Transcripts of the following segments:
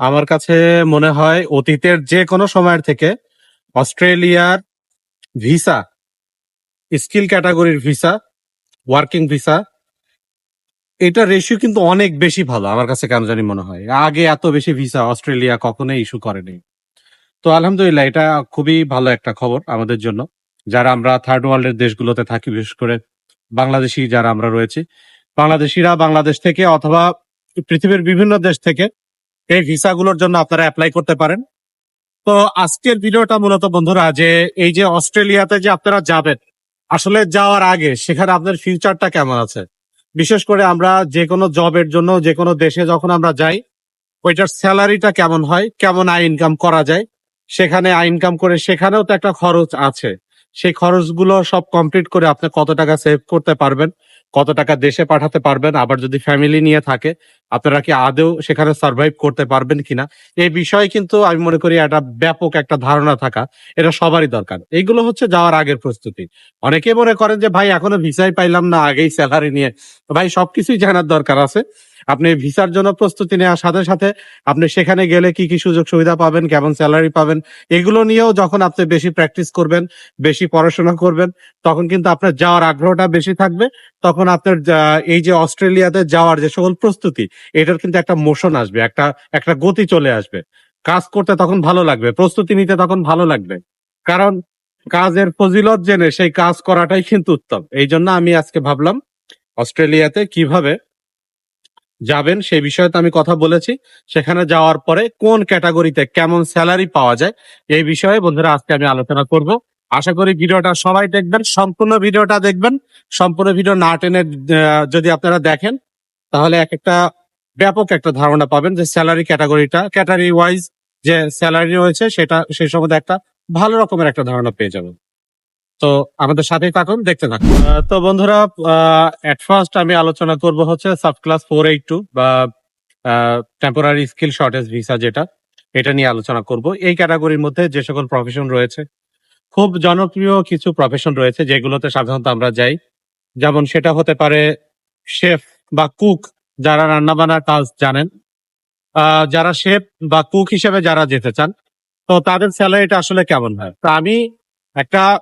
আমার কাছে মনে হয় অতীতের যে কোনো সময়ের থেকে অস্ট্রেলিয়ার ভিসা, স্কিল ক্যাটাগরির ভিসা, ওয়ার্কিং ভিসা এটা রেশিও কিন্তু অনেক বেশি ভালো আমার কাছে কেন জানি মনে হয়। আগে এত বেশি ভিসা অস্ট্রেলিয়া কখনোই ইস্যু করেনি। তো আলহামদুলিল্লাহ, এটা খুবই ভালো একটা খবর আমাদের জন্য। যারা আমরা থার্ড ওয়ার্ল্ডের দেশগুলোতে থাকি, বিশেষ করে বাংলাদেশি যারা আমরা রয়েছি, বাংলাদেশিরা বাংলাদেশ থেকে অথবা পৃথিবীর বিভিন্ন দেশ থেকে এই ভিসাগুলোর জন্য আপনারা অ্যাপ্লাই করতে পারেন। তো আজকের ভিডিওটা মূলত বন্ধুরা যে এই যে অস্ট্রেলিয়াতে যে আপনারা যাবেন, আসলে যাওয়ার আগে সেখানে আপনার ফিউচারটা কেমন আছে? বিশেষ করে আমরা যে কোনো জবের জন্য, যে কোনো দেশে যখন আমরা যাই, ওইটার স্যালারিটা কেমন হয়, কেমন আয় ইনকাম করা যায়, সেখানে আয় ইনকাম করে সেখানেও তো একটা খরচ আছে। সেই খরচগুলো সব কমপ্লিট করে আপনি কত টাকা সেভ করতে পারবেন, কত টাকা দেশে পাঠাতে পারবেন, আবার যদি ফ্যামিলি নিয়ে থাকে আপনারা কি আদৌ সেখানে সার্ভাইভ করতে পারবেন কিনা? এই বিষয়ে কিন্তু আমি মনে করি একটা ব্যাপক একটা ধারণা থাকা, এটা সবারই দরকার। এইগুলো হচ্ছে যাওয়ার আগের প্রস্তুতি। অনেকে মনে করেন যে, ভাই, এখনও ভিসাই পাইলাম না, আগেই স্যালারি নিয়ে। ভাই, সবকিছুই জানার দরকার আছে। আপনি ভিসার জন্য প্রস্তুতি নেওয়ার সাথে সাথে আপনি সেখানে গেলে কি কি সুযোগ সুবিধা পাবেন, কেমন স্যালারি পাবেন, এগুলো নিয়েও যখন আপনি বেশি প্র্যাকটিস করবেন, বেশি পড়াশোনা করবেন, তখন কিন্তু আপনার যাওয়ার আগ্রহটা বেশি থাকবে। তখন আপনার এই যে অস্ট্রেলিয়াতে যাওয়ার যে সকল প্রস্তুতি এটার কিন্তু একটা মোশন আসবে, একটা একটা গতি চলে আসবে। কাজ করতে তখন ভালো লাগবে, প্রস্তুতি নিতে তখন ভালো লাগবে। কারণ কাজের ফজিলত জেনে সেই কাজ করাটাই কিন্তু উত্তম। এই জন্য আমি আজকে ভাবলাম, অস্ট্রেলিয়াতে কীভাবে যাবেন সেই বিষয়ে তো আমি কথা বলেছি। সেখানে যাওয়ার পরে কোন ক্যাটাগরিতে কেমন স্যালারি পাওয়া যায়, এই বিষয়ে বন্ধুরা আজকে আমি আলোচনা করব। আশা করি ভিডিওটা সবাই দেখবেন, সম্পূর্ণ ভিডিওটা দেখবেন। সম্পূর্ণ ভিডিও না টেনে যদি আপনারা দেখেন, তাহলে এক একটা ব্যাপক একটা ধারণা পাবেন যে স্যালারি ক্যাটাগরিটা ক্যাটাগরি ওয়াইজ যে স্যালারি রয়েছে সেটা সেই সম্বন্ধে একটা ভালো রকমের একটা ধারণা পেয়ে যাবেন। তো আমাদের সাথে থাকুন, দেখতে থাকুন। তো বন্ধুরা অ্যাট ফার্স্ট আমি আলোচনা করব হচ্ছে sub class four eight two বা টেম্পোরারি স্কিল শর্টেজ ভিসা যেটা, এটা নিয়ে আলোচনা করব। এই ক্যাটাগরির মধ্যে যে সকল প্রফেশন রয়েছে, খুব জনপ্রিয় কিছু প্রফেশন রয়েছে যেগুলোতে সাধারণত আমরা যাই। যেমন সেটা হতে পারে শেফ বা কুক যারা রান্না বান্নার কাজ জানেন যারা শেফ বা কুক হিসেবে যারা যেতে চান, তো তাদের স্যালারিটা আসলে কেমন হয়? তো আমি একটা,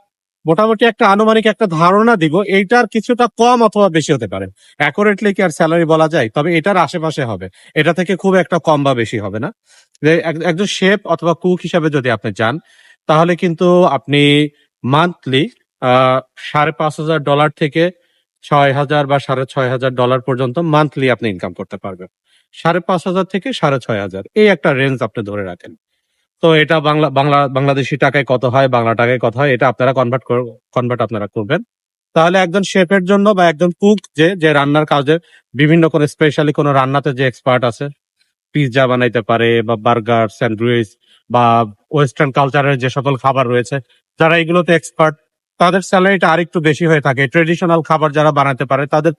মোটামুটি একটা আনুমানিক একটা ধারণা দিব, এইটার কিছুটা কম অথবা বেশি হতে পারে। অ্যাকুরেটলি কি আর স্যালারি বলা যায়? তবে এটার আশেপাশে হবে। এটা থেকে খুব একটা কম বা বেশি হবে না। এক- একজন শেফ অথবা কুক হিসাবে যদি আপনি যান, তাহলে কিন্তু আপনি মান্থলি সাড়ে পাঁচ হাজার ডলার থেকে ছয় হাজার বা সাড়ে ছয় হাজার ডলার পর্যন্ত মান্থলি আপনি ইনকাম করতে পারবেন। সাড়ে পাঁচ হাজার থেকে সাড়ে ছয় হাজার, এই একটা রেঞ্জ আপনি ধরে রাখেন। তো এটা বাংলা বাংলা, বাংলাদেশি টাকায় কত হয়, বাংলা টাকায় কত হয়, এটা আপনারা কনভার্ট কনভার্ট আপনারা করবেন। তাহলে একজন শেফের জন্য বা একজন কুক যে যে রান্নার কাজে বিভিন্ন কোনো স্পেশালি কোনো রান্নাতে যে এক্সপার্ট আছে পিৎজা বানাইতে পারে বা বার্গার স্যান্ডউইচ বা ওয়েস্টার্ন কালচারের যে সকল খাবার রয়েছে, যারা এগুলোতে এক্সপার্ট তাদের স্যালারিটা আরেকটু বেশি হয়ে থাকে। ট্রেডিশনাল খাবার যারা বানাতে পারে, তাদের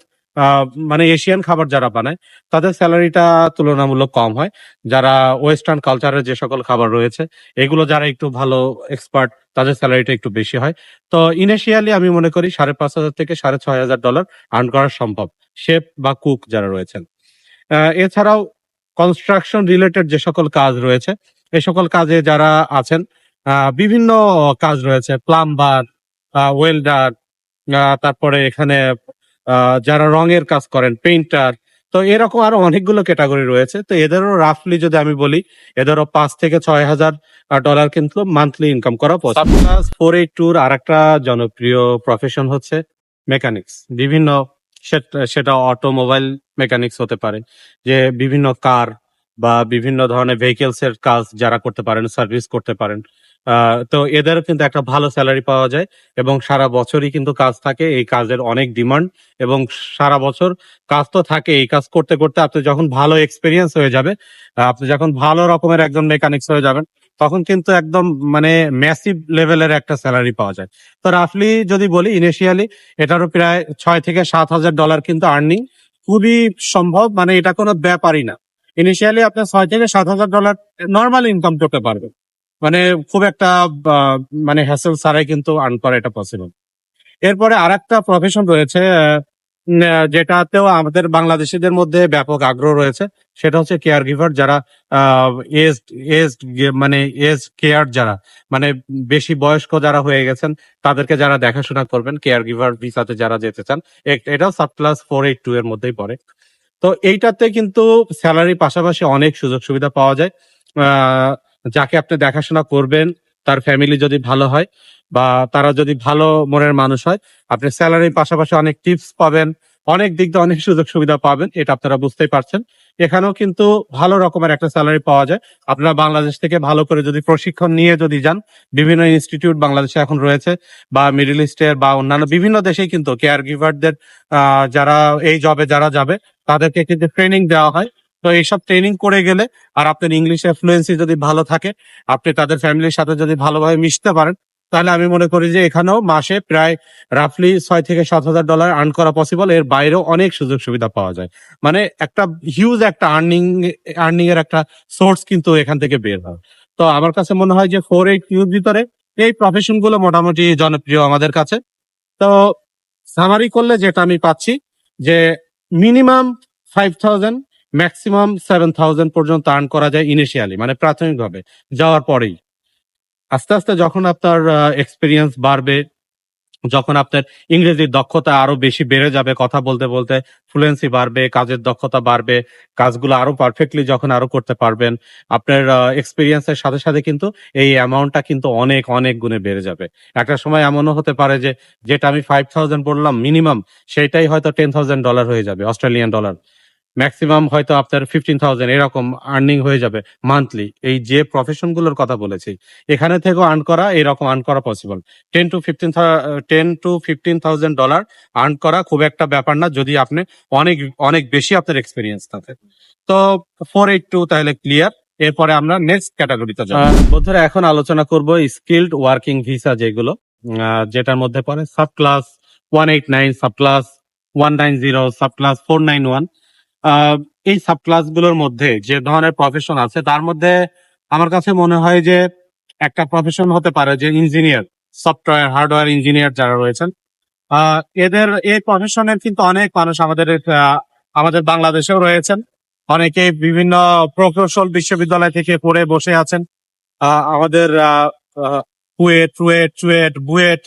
মানে এশিয়ান খাবার যারা বানায়, তাদের স্যালারিটা তুলনামূলক কম হয়। যারা ওয়েস্টার্ন কালচারের যে সকল খাবার রয়েছে, এগুলো যারা একটু ভালো এক্সপার্ট তাদের স্যালারিটা একটু বেশি হয়। তো ইনিশিয়ালি আমি মনে করি সাড়ে পাঁচ হাজার থেকে সাড়ে ছয় হাজার ডলার আর্ন করা সম্ভব শেফ বা কুক যারা রয়েছেন। এছাড়াও কনস্ট্রাকশন রিলেটেড যে সকল কাজ রয়েছে এই সকল কাজে যারা আছেন বিভিন্ন কাজ রয়েছে প্লাম্বার ওয়েল্ডার তারপরে এখানে যারা রঙের কাজ করেন পেইন্টার তো এরকম আরও অনেকগুলো ক্যাটাগরি রয়েছে। তো এদেরও রাফলি যদি আমি বলি, এদেরও পাঁচ থেকে ছয় হাজার ডলার কিন্তু মান্থলি ইনকাম করা ফোর এইট টুর আর একটা জনপ্রিয় প্রফেশন হচ্ছে মেকানিক্স বিভিন্ন সেট- অটোমোবাইল মেকানিক্স হতে পারে, যে বিভিন্ন কার বা বিভিন্ন ধরনের ভেহিকেলস এর কাজ যারা করতে পারেন সার্ভিস করতে পারেন। তো এদের কিন্তু একটা ভালো স্যালারি পাওয়া যায় এবং সারা বছরই কিন্তু কাজ থাকে, এই কাজের অনেক ডিমান্ড এবং সারা বছর কাজ তো থাকে, এই কাজ করতে করতে আপনি যখন ভালো এক্সপিরিয়েন্স হয়ে যাবে আপনি যখন ভালো রকমের একজন মেকানিক্স হয়ে যাবেন, তখন কিন্তু একদম মানে ম্যাসিভ লেভেলের একটা স্যালারি পাওয়া যায়। তো রাফলি যদি বলি ইনিশিয়ালি এটারও প্রায় ছয় থেকে সাত হাজার ডলার কিন্তু আর্নিং খুবই সম্ভব মানে এটা কোনো ব্যাপারই না। ইনিশিয়ালি আপনার ছয় থেকে সাত হাজার ডলার নর্মাল ইনকাম করতে পারবেন। মানে খুব একটা মানে হ্যাসেল ছাড়াই কিন্তু আর্ন করা এটা পসিবল এরপরে আর একটা প্রফেশন রয়েছে যেটাতেও আমাদের বাংলাদেশিদের মধ্যে ব্যাপক আগ্রহ রয়েছে, সেটা হচ্ছে কেয়ার গিভার যারা মানে এজ কেয়ার যারা মানে বেশি বয়স্ক যারা হয়ে গেছেন, তাদেরকে যারা দেখাশোনা করবেন কেয়ার গিভার ভিসাতে যারা যেতে চান এটাও sub class four eight two এর মধ্যেই পড়ে। তো এইটাতে কিন্তু স্যালারির পাশাপাশি অনেক সুযোগ সুবিধা পাওয়া যায় যাকে আপনি দেখাশোনা করবেন, তার ফ্যামিলি যদি ভালো হয় বা তারা যদি ভালো মনের মানুষ হয়, আপনি স্যালারির পাশাপাশি অনেক টিপস পাবেন, অনেক দিক দিয়ে অনেক সুযোগ সুবিধা পাবেন, এটা আপনারা বুঝতেই পারছেন। এখানেও কিন্তু ভালো রকমের একটা স্যালারি পাওয়া যায়। আপনারা বাংলাদেশ থেকে ভালো করে যদি প্রশিক্ষণ নিয়ে যদি যান, বিভিন্ন ইনস্টিটিউট বাংলাদেশে এখন রয়েছে বা মিডিল ইস্টের বা অন্যান্য বিভিন্ন দেশেই কিন্তু কেয়ার গিভারদের যারা এই জবে যারা যাবে, তাদেরকে কিন্তু ট্রেনিং দেওয়া হয়। তো এইসব ট্রেনিং করে গেলে আর আপনার ইংলিশে ফ্লুয়েন্সি যদি ভালো থাকে, আপনি তাদের ফ্যামিলির সাথে যদি ভালোভাবে মিশতে পারেন, তাহলে আমি মনে করি যে এখানেও মাসে প্রায় রাফলি ছয় থেকে সাত হাজার ডলার আর্ন করা পসিবল এর বাইরেও অনেক সুযোগ সুবিধা পাওয়া যায়। মানে একটা হিউজ একটা আর্নিং আর্নিং এর একটা সোর্স কিন্তু এখান থেকে বের হয়। তো আমার কাছে মনে হয় যে ফোর এইট ইউর ভিতরে এই প্রফেশনগুলো মোটামুটি জনপ্রিয় আমাদের কাছে। তো সামারি করলে যেটা আমি পাচ্ছি যে minimum five thousand maximum seven thousand পর্যন্ত আর্ন করা যায় ইনিশিয়ালি মানে প্রাথমিকভাবে, যাওয়ার পরেই। আস্তে আস্তে যখন আপনার এক্সপিরিয়েন্স বাড়বে, যখন আপনার ইংরেজির দক্ষতা আরও বেশি বেড়ে যাবে, কথা বলতে বলতে ফ্লুয়েন্সি বাড়বে, কাজের দক্ষতা বাড়বে, কাজগুলো আরও পারফেক্টলি যখন আরও করতে পারবেন, আপনার এক্সপিরিয়েন্সের সাথে সাথে কিন্তু এই অ্যামাউন্টটা কিন্তু অনেক অনেক গুণে বেড়ে যাবে। একটা সময় এমনও হতে পারে যে, যেটা আমি ফাইভ থাউজেন্ড বললাম মিনিমাম সেটাই হয়তো টেন থাউজেন্ড ডলার হয়ে যাবে অস্ট্রেলিয়ান ডলার ম্যাক্সিমাম হয়তো আপনার ফিফটিন থাউজেন্ড এরকম আর্নিং হয়ে যাবে মান্থলি এই যে প্রফেশনগুলোর কথা বলেছি, এখানে থেকেও আর্ন করা, এরকম আর্ন করা possible ten to fifteen ten to fifteen thousand dollar earn করা খুব একটা ব্যাপার না, যদি আপনি অনেক অনেক বেশি আপনার এক্সপিরিয়েন্স থাকে। তো ফোর এইট টু তাহলে ক্লিয়ার এরপরে আমরা নেক্সট ক্যাটাগরিতে যাব। বন্ধুরা, এখন আলোচনা করব স্কিল্ড ওয়ার্কিং ভিসা যেগুলো যেটার মধ্যে পড়ে sub class one eight nine sub class one nine zero sub class four nine one এই সাব ক্লাসগুলোর মধ্যে যে ধরনের প্রফেশন আছে, তার মধ্যে আমার কাছে মনে হয় যে একটা প্রফেশন হতে পারে যে ইঞ্জিনিয়ার সফটওয়্যার হার্ডওয়্যার ইঞ্জিনিয়ার যারা রয়েছেন। এদের, এই প্রফেশনের কিন্তু অনেক মানুষ আমাদের আমাদের বাংলাদেশেও রয়েছেন। অনেকে বিভিন্ন প্রকৌশল বিশ্ববিদ্যালয় থেকে পড়ে বসে আছেন। আমাদের কুয়েট টুয়েট চুয়েট, বুয়েট,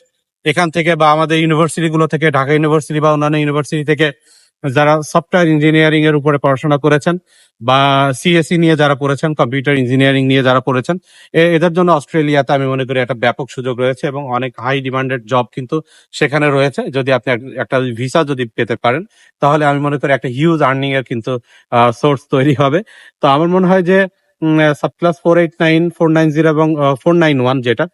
এখান থেকে বা আমাদের ইউনিভার্সিটি গুলো থেকে, ঢাকা ইউনিভার্সিটি বা অন্যান্য ইউনিভার্সিটি থেকে যারা সফটওয়্যার ইঞ্জিনিয়ারিং এর উপরে পড়াশোনা করেছেন বা সিএসসি নিয়ে যারা পড়েছেন কম্পিউটার ইঞ্জিনিয়ারিং নিয়ে যারা পড়েছেন এদের জন্য অস্ট্রেলিয়াতে আমি মনে করি একটা ব্যাপক সুযোগ রয়েছে এবং অনেক হাই ডিমান্ডেড জব কিন্তু সেখানে রয়েছে। যদি আপনি একটা ভিসা যদি পেতে পারেন, তাহলে আমি মনে করি একটা হিউজ আর্নিং এর কিন্তু সোর্স তৈরি হবে। তো আমার মনে হয় যে sub class four eight nine four nine zero এবং ফোর নাইন ওয়ান যেটা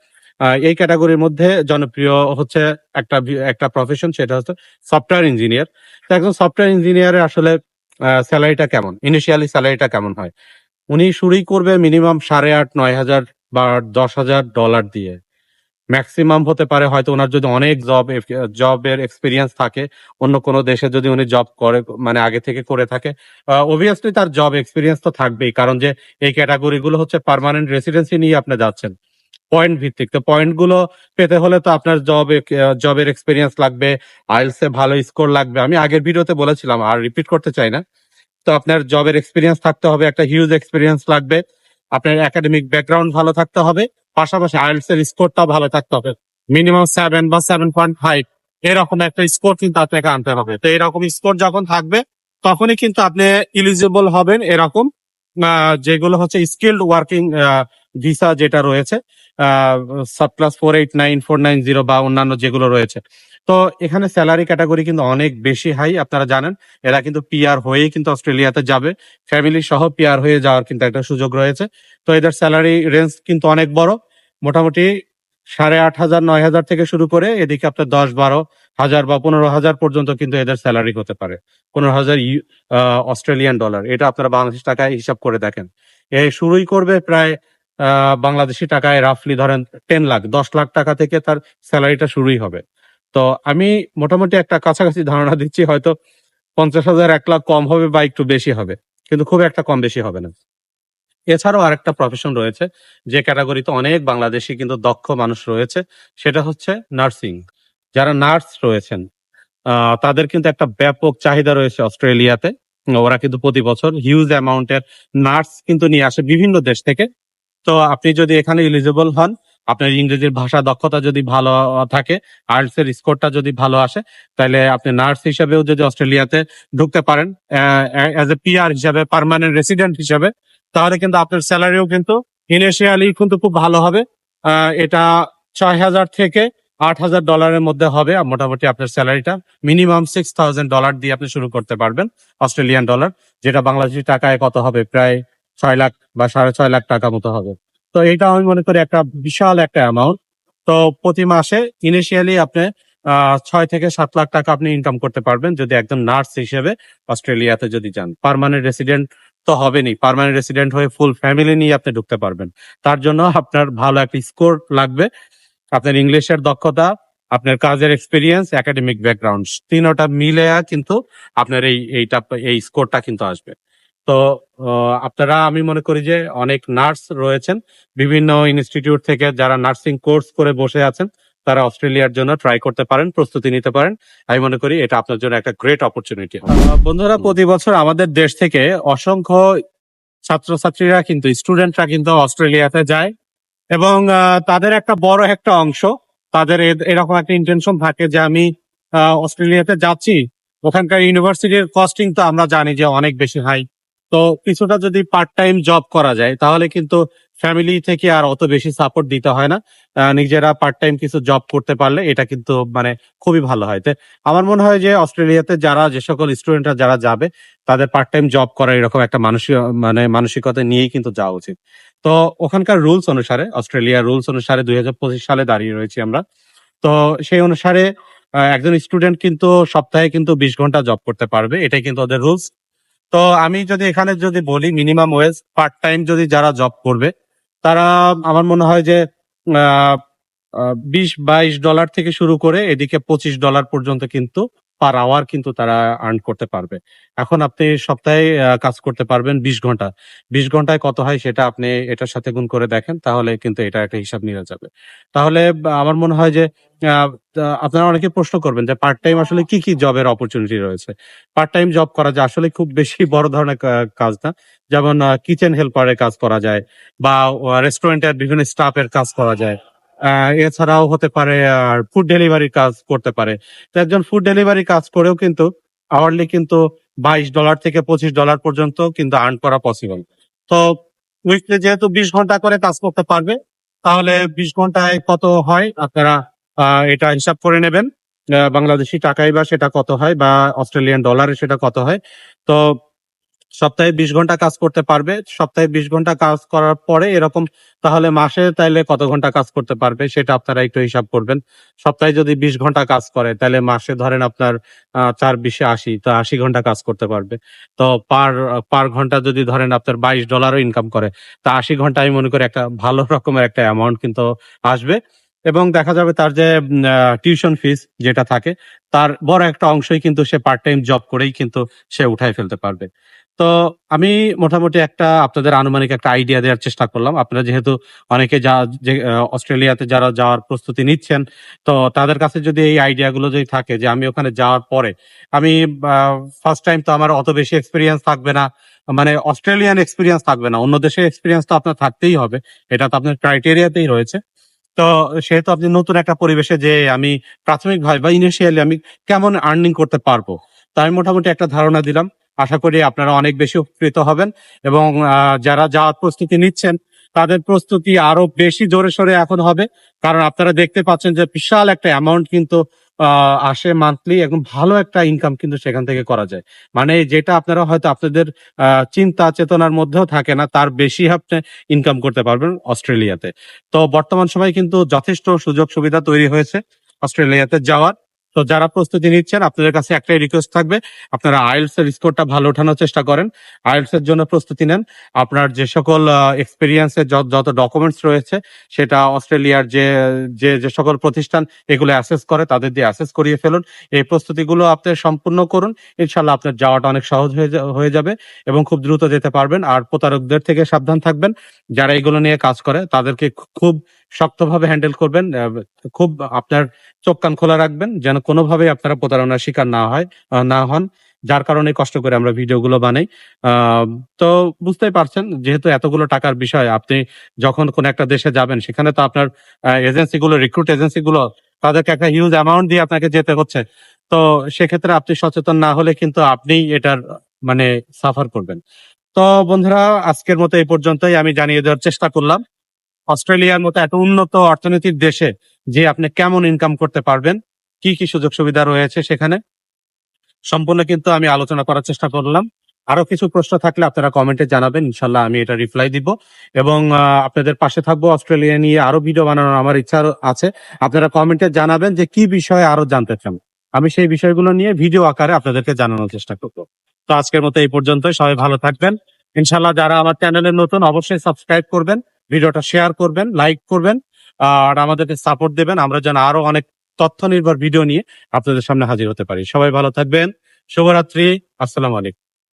এই ক্যাটাগরির মধ্যে জনপ্রিয় হচ্ছে একটা একটা প্রফেশন সেটা হচ্ছে সফটওয়্যার ইঞ্জিনিয়ার তো একজন সফটওয়্যার ইঞ্জিনিয়ারের আসলে স্যালারিটা কেমন? ইনিশিয়ালি স্যালারিটা কেমন হয়? উনি শুরুই করবে মিনিমাম সাড়ে আট, নয় হাজার বা দশ হাজার ডলার দিয়ে। ম্যাক্সিমাম হতে পারে হয়তো ওনার যদি অনেক জব জবের এক্সপিরিয়েন্স থাকে, অন্য কোনো দেশে যদি উনি জব করে মানে আগে থেকে করে থাকে অবভিয়াসলি তার জব এক্সপিরিয়েন্স তো থাকবেই, কারণ যে এই ক্যাটাগরি গুলো হচ্ছে পার্মানেন্ট রেসিডেন্সি নিয়ে আপনি যাচ্ছেন। পয়েন্ট ভিত্তিক। তো পয়েন্টগুলো পেতে হলে তো আপনার জব জবের এক্সপিরিয়েন্স লাগবে আইএলস এ ভালো স্কোর লাগবে। আমি আগের ভিডিওতে বলেছিলাম, আর রিপিট করতে চাই না। তো আপনার জবের এক্সপিরিয়েন্স থাকতে হবে, একটা হিউজ এক্সপিরিয়েন্স লাগবে। আপনার একাডেমিক ব্যাকগ্রাউন্ড ভালো থাকতে হবে, পাশাপাশি আইএলস এর স্কোরটা ভালো থাকতে হবে। মিনিমাম সেভেন বা সেভেন পয়েন্ট ফাইভ এরকম একটা স্কোর কিন্তু আপনাকে আনতে হবে। তো এরকম স্কোর যখন থাকবে, তখনই কিন্তু আপনি ইলিজিবল হবেন এরকম যেগুলো হচ্ছে স্কিল্ড ওয়ার্কিং ভিসা যেটা রয়েছে sub class four eight nine four nine zero বা অন্যান্য যেগুলো রয়েছে। তো এখানে স্যালারি ক্যাটাগরি কিন্তু অনেক বেশি হাই আপনারা জানেন। এরা কিন্তু পিআর হয়েই কিন্তু অস্ট্রেলিয়াতে যাবে। ফ্যামিলি সহ পিআর হয়ে যাওয়ার কিন্তু একটা সুযোগ রয়েছে। তো এদের স্যালারি রেঞ্জ কিন্তু অনেক বড়। মোটামুটি সাড়ে আট হাজার, নয় হাজার থেকে শুরু করে এদিকে আপনার দশ বারো হাজার বা পনেরো হাজার পর্যন্ত কিন্তু এদের স্যালারি হতে পারে। পনেরো হাজার অস্ট্রেলিয়ান ডলার এটা আপনারা বাংলাদেশ টাকায় হিসাব করে দেখেন। এ শুরুই করবে প্রায় বাংলাদেশি টাকায় রাফলি ধরেন টেন লাখ, দশ লাখ টাকা থেকে তার স্যালারিটা শুরুই হবে। তো আমি মোটামুটি একটা কাছাকাছি ধারণা দিচ্ছি, হয়তো পঞ্চাশ হাজার এক লাখ কম হবে বা একটু বেশি হবে, কিন্তু খুব একটা কম বেশি হবে না। এছাড়াও আরেকটা প্রফেশন রয়েছে, যে ক্যাটাগরিতে অনেক বাংলাদেশি কিন্তু দক্ষ মানুষ রয়েছে, সেটা হচ্ছে নার্সিং যারা নার্স রয়েছেন তাদের কিন্তু একটা ব্যাপক চাহিদা রয়েছে অস্ট্রেলিয়াতে। ওরা কিন্তু প্রতি বছর হিউজ অ্যামাউন্টের নার্স কিন্তু নিয়ে আসে বিভিন্ন দেশ থেকে। তো আপনি যদি এখানে এলিজিবল হন, আপনার ইংরেজির ভাষা দক্ষতা যদি ভালো থাকে আর্টস এর স্কোরটা যদি ভালো আসে, তাহলে আপনি নার্স হিসেবেও যদি অস্ট্রেলিয়াতে ঢুকতে পারেন অ্যাজ এ পিআর হিসাবে পারমানেন্ট রেসিডেন্ট হিসাবে, তাহলে কিন্তু আপনার স্যালারিও কিন্তু ইনিশিয়ালি কিন্তু খুব ভালো হবে। এটা ছয় হাজার থেকে আট হাজার ডলারের মধ্যে হবে মোটামুটি আপনার স্যালারিটা মিনিমাম সিক্স থাউজেন্ড ডলার দিয়ে আপনি শুরু করতে পারবেন, অস্ট্রেলিয়ান ডলার যেটা বাংলাদেশি টাকায় কত হবে? প্রায় ছয় লাখ বা সাড়ে ছয় লাখ টাকা মতো হবে। তো এটা আমি মনে করি একটা বিশাল একটা অ্যামাউন্ট তো প্রতি মাসে ইনিশিয়ালি আপনি ছয় থেকে সাত লাখ টাকা আপনি ইনকাম করতে পারবেন যদি একদম নার্স হিসেবে অস্ট্রেলিয়াতে যদি যান। পারমানেন্ট রেসিডেন্ট তো হবেনি পারমানেন্ট রেসিডেন্ট হয়ে ফুল ফ্যামিলি নিয়ে আপনি ঢুকতে পারবেন। তার জন্য আপনার ভালো একটা স্কোর লাগবে। আপনার ইংলিশের দক্ষতা, আপনার কাজের এক্সপিরিয়েন্স একাডেমিক ব্যাকগ্রাউন্ড তিনোটা মিলে কিন্তু আপনার এই, এইটা, এই স্কোরটা কিন্তু আসবে। তো আপনারা, আমি মনে করি যে অনেক নার্স রয়েছেন। বিভিন্ন ইনস্টিটিউট থেকে যারা নার্সিং কোর্স করে বসে আছেন, তারা অস্ট্রেলিয়ার জন্য ট্রাই করতে পারেন, প্রস্তুতি নিতে পারেন। আমি মনে করি এটা আপনার জন্য একটা গ্রেট অপরচুনিটি বন্ধুরা, প্রতি বছর আমাদের দেশ থেকে অসংখ্য ছাত্রছাত্রীরা কিন্তু, স্টুডেন্টরা কিন্তু অস্ট্রেলিয়াতে যায় এবং তাদের একটা বড় একটা অংশ, তাদের এরকম একটা ইন্টেনশন থাকে যে আমি অস্ট্রেলিয়াতে যাচ্ছি। ওখানকার ইউনিভার্সিটির কস্টিং তো আমরা জানি যে অনেক বেশি হাই তো কিছুটা যদি পার্ট টাইম জব করা যায়, তাহলে কিন্তু ফ্যামিলি থেকে আর অত বেশি সাপোর্ট দিতে হয় না। নিজেরা পার্ট টাইম কিছু জব করতে পারলে এটা কিন্তু মানে খুবই ভালো হয়। তো আমার মনে হয় যে অস্ট্রেলিয়াতে যারা, যে সকল স্টুডেন্টরা যারা যাবে, তাদের পার্ট টাইম জব করার এরকম একটা মানসিক মানে মানসিকতা নিয়েই কিন্তু যাওয়া উচিত। তো ওখানকার রুলস অনুসারে, অস্ট্রেলিয়ার রুলস অনুসারে দুই হাজার পঁচিশ সালে দাঁড়িয়ে রয়েছি আমরা। তো সেই অনুসারে একজন স্টুডেন্ট কিন্তু সপ্তাহে কিন্তু বিশ ঘণ্টা জব করতে পারবে। এটাই কিন্তু ওদের রুলস তো আমি যদি এখানে যদি বলি মিনিমাম ওয়েজ পার্ট টাইম যদি যারা জব করবে, তারা আমার মনে হয় যে বিশ বাইশ ডলার থেকে শুরু করে এদিকে পঁচিশ ডলার পর্যন্ত কিন্তু পার আওয়ার কিন্তু তারা আর্ন করতে পারবে। এখন আপনি সপ্তাহে কাজ করতে পারবেন বিশ ঘণ্টা। বিশ ঘন্টায় কত হয় সেটা আপনি এটার সাথে গুণ করে দেখেন, তাহলে কিন্তু এটা একটা হিসাব নিয়ে যাবে। তাহলে আমার মনে হয় যে আপনারা অনেকে প্রশ্ন করবেন যে পার্ট টাইম আসলে কি কি জবের অপরচুনিটি রয়েছে? পার্ট টাইম জব করা যায় আসলে খুব বেশি বড় ধরনের কাজ না। যেমন কিচেন হেল্পারের কাজ করা যায় বা রেস্টুরেন্টের বিভিন্ন স্টাফের কাজ করা যায়। এছাড়াও হতে পারে, আর ফুড ডেলিভারির কাজ করতে পারে। তো একজন ফুড ডেলিভারি কাজ করেও কিন্তু আওয়ারলি কিন্তু বাইশ ডলার থেকে পঁচিশ ডলার পর্যন্ত কিন্তু আর্ন করা পসিবল তো উইকলি যেহেতু বিশ ঘণ্টা করে কাজ করতে পারবে, তাহলে বিশ ঘন্টায় কত হয়? আপনারা এটা হিসাব করে নেবেন। বাংলাদেশি টাকায় বা সেটা কত হয়, বা অস্ট্রেলিয়ান ডলারে সেটা কত হয়। তো সপ্তাহে বিশ ঘণ্টা কাজ করতে পারবে। সপ্তাহে বিশ ঘণ্টা কাজ করার পরে এরকম, তাহলে মাসে তাইলে কত ঘণ্টা কাজ করতে পারবে সেটা আপনারা একটু হিসাব করবেন। সপ্তাহে যদি বিশ ঘণ্টা কাজ করে তাহলে মাসে ধরেন আপনার চার বিশে আশি, তো আশি ঘণ্টা কাজ করতে পারবে। তো পার পার ঘণ্টা যদি ধরেন আপনার বাইশ ডলারও ইনকাম করে, তা আশি ঘণ্টা আমি মনে করি একটা ভালো রকমের একটা অ্যামাউন্ট কিন্তু আসবে। এবং দেখা যাবে তার যে টিউশন ফিস যেটা থাকে, তার বড় একটা অংশই কিন্তু সে পার্ট টাইম জব করেই কিন্তু সে উঠায় ফেলতে পারবে। তো আমি মোটামুটি একটা আপনাদের আনুমানিক একটা আইডিয়া দেওয়ার চেষ্টা করলাম। আপনারা যেহেতু অনেকে যা, যে অস্ট্রেলিয়াতে যারা যাওয়ার প্রস্তুতি নিচ্ছেন, তো তাদের কাছে যদি এই আইডিয়া গুলো যদি থাকে যে আমি ওখানে যাওয়ার পরে, আমি ফার্স্ট টাইম তো আমার অত বেশি এক্সপিরিয়েন্স থাকবে না মানে অস্ট্রেলিয়ান এক্সপিরিয়েন্স থাকবে না, অন্য দেশের এক্সপিরিয়েন্স তো আপনার থাকতেই হবে, এটা তো আপনার ক্রাইটেরিয়াতেই রয়েছে। তো সেহেতু আপনি নতুন একটা পরিবেশে যে আমি প্রাথমিকভাবে বা ইনিশিয়ালি আমি কেমন আর্নিং করতে পারব, তাই মোটামুটি একটা ধারণা দিলাম। আশা করি আপনারা অনেক বেশি উপকৃত হবেন এবং যারা যাওয়ার প্রস্তুতি নিচ্ছেন, তাদের প্রস্তুতি আরও বেশি জোরে সোরে এখন হবে। কারণ আপনারা দেখতে পাচ্ছেন যে বিশাল একটা অ্যামাউন্ট কিন্তু আসে মান্থলি এবং ভালো একটা ইনকাম কিন্তু সেখান থেকে করা যায়। মানে যেটা আপনারা হয়তো আপনাদের চিন্তা চেতনার মধ্যেও থাকে না, তার বেশি আপনি ইনকাম করতে পারবেন অস্ট্রেলিয়াতে। তো বর্তমান সময় কিন্তু যথেষ্ট সুযোগ সুবিধা তৈরি হয়েছে অস্ট্রেলিয়াতে যাওয়ার। তো যারা প্রস্তুতি নিচ্ছেন, আপনাদের কাছে একটাই রিকোয়েস্ট থাকবে, আপনারা আইএলস এর স্কোরটা ভালো ওঠানোর চেষ্টা করেন। আইএলস এর জন্য প্রস্তুতি নেন। আপনার যে সকল এক্সপিরিয়েন্সের যত ডকুমেন্টস রয়েছে, সেটা অস্ট্রেলিয়ার যে যে যে সকল প্রতিষ্ঠান, এগুলো অ্যাসেস করে, তাদের দিয়ে অ্যাসেস করিয়ে ফেলুন। এই প্রস্তুতিগুলো আপনি সম্পূর্ণ করুন। ইনশাল্লাহ আপনার যাওয়াটা অনেক সহজ হয়ে যাবে এবং খুব দ্রুত যেতে পারবেন। আর প্রতারকদের থেকে সাবধান থাকবেন। যারা এগুলো নিয়ে কাজ করে, তাদেরকে খুব শক্তভাবে হ্যান্ডেল করবেন খুব আপনার চোখ কান খোলা রাখবেন, যেন কোনোভাবে আপনারা প্রতারণার শিকার না হয় না হন, যার কারণে কষ্ট করে আমরা ভিডিওগুলো বানাই। তো বুঝতেই পারছেন, যেহেতু এতগুলো টাকার বিষয়, আপনি যখন কোন একটা দেশে যাবেন, সেখানে তো আপনার এজেন্সিগুলো রিক্রুট এজেন্সিগুলো তাদেরকে একটা হিউজ অ্যামাউন্ট দিয়ে আপনাকে যেতে হচ্ছে। তো সেক্ষেত্রে আপনি সচেতন না হলে কিন্তু আপনি এটার মানে সাফার করবেন। তো বন্ধুরা, আজকের মতো এই পর্যন্তই, আমি জানিয়ে দেওয়ার চেষ্টা করলাম। অস্ট্রেলিয়ার মতো এত উন্নত অর্থনীতির দেশে যে আপনি কেমন ইনকাম করতে পারবেন? কি কি সুযোগ সুবিধা রয়েছে সেখানে? সম্পূর্ণ কিন্তু আমি আলোচনা করার চেষ্টা করলাম। আরও কিছু প্রশ্ন থাকলে আপনারা কমেন্টে জানাবেন, ইনশাল্লাহ আমি এটা রিপ্লাই দিব। এবং আপনাদের পাশে থাকব অস্ট্রেলিয়া নিয়ে আরও ভিডিও বানানোর আমার ইচ্ছা আছে। আপনারা কমেন্টে জানাবেন যে কি বিষয়ে আরও জানতে চান। আমি সেই বিষয়গুলো নিয়ে ভিডিও আকারে আপনাদেরকে জানানোর চেষ্টা করব। তো আজকের মতো এই পর্যন্তই। সবাই ভালো থাকবেন। ইনশাল্লাহ যারা আমার চ্যানেলে নতুন, অবশ্যই সাবস্ক্রাইব করবেন। ভিডিওটা শেয়ার করবেন লাইক করবেন, আর আমাদেরকে সাপোর্ট দেবেন। আমরা যেন আরও অনেক তথ্য নির্ভর ভিডিও নিয়ে আপনাদের সামনে হাজির হতে পারি। সবাই ভালো থাকবেন। শুভরাত্রি। আসসালামু আলাইকুম।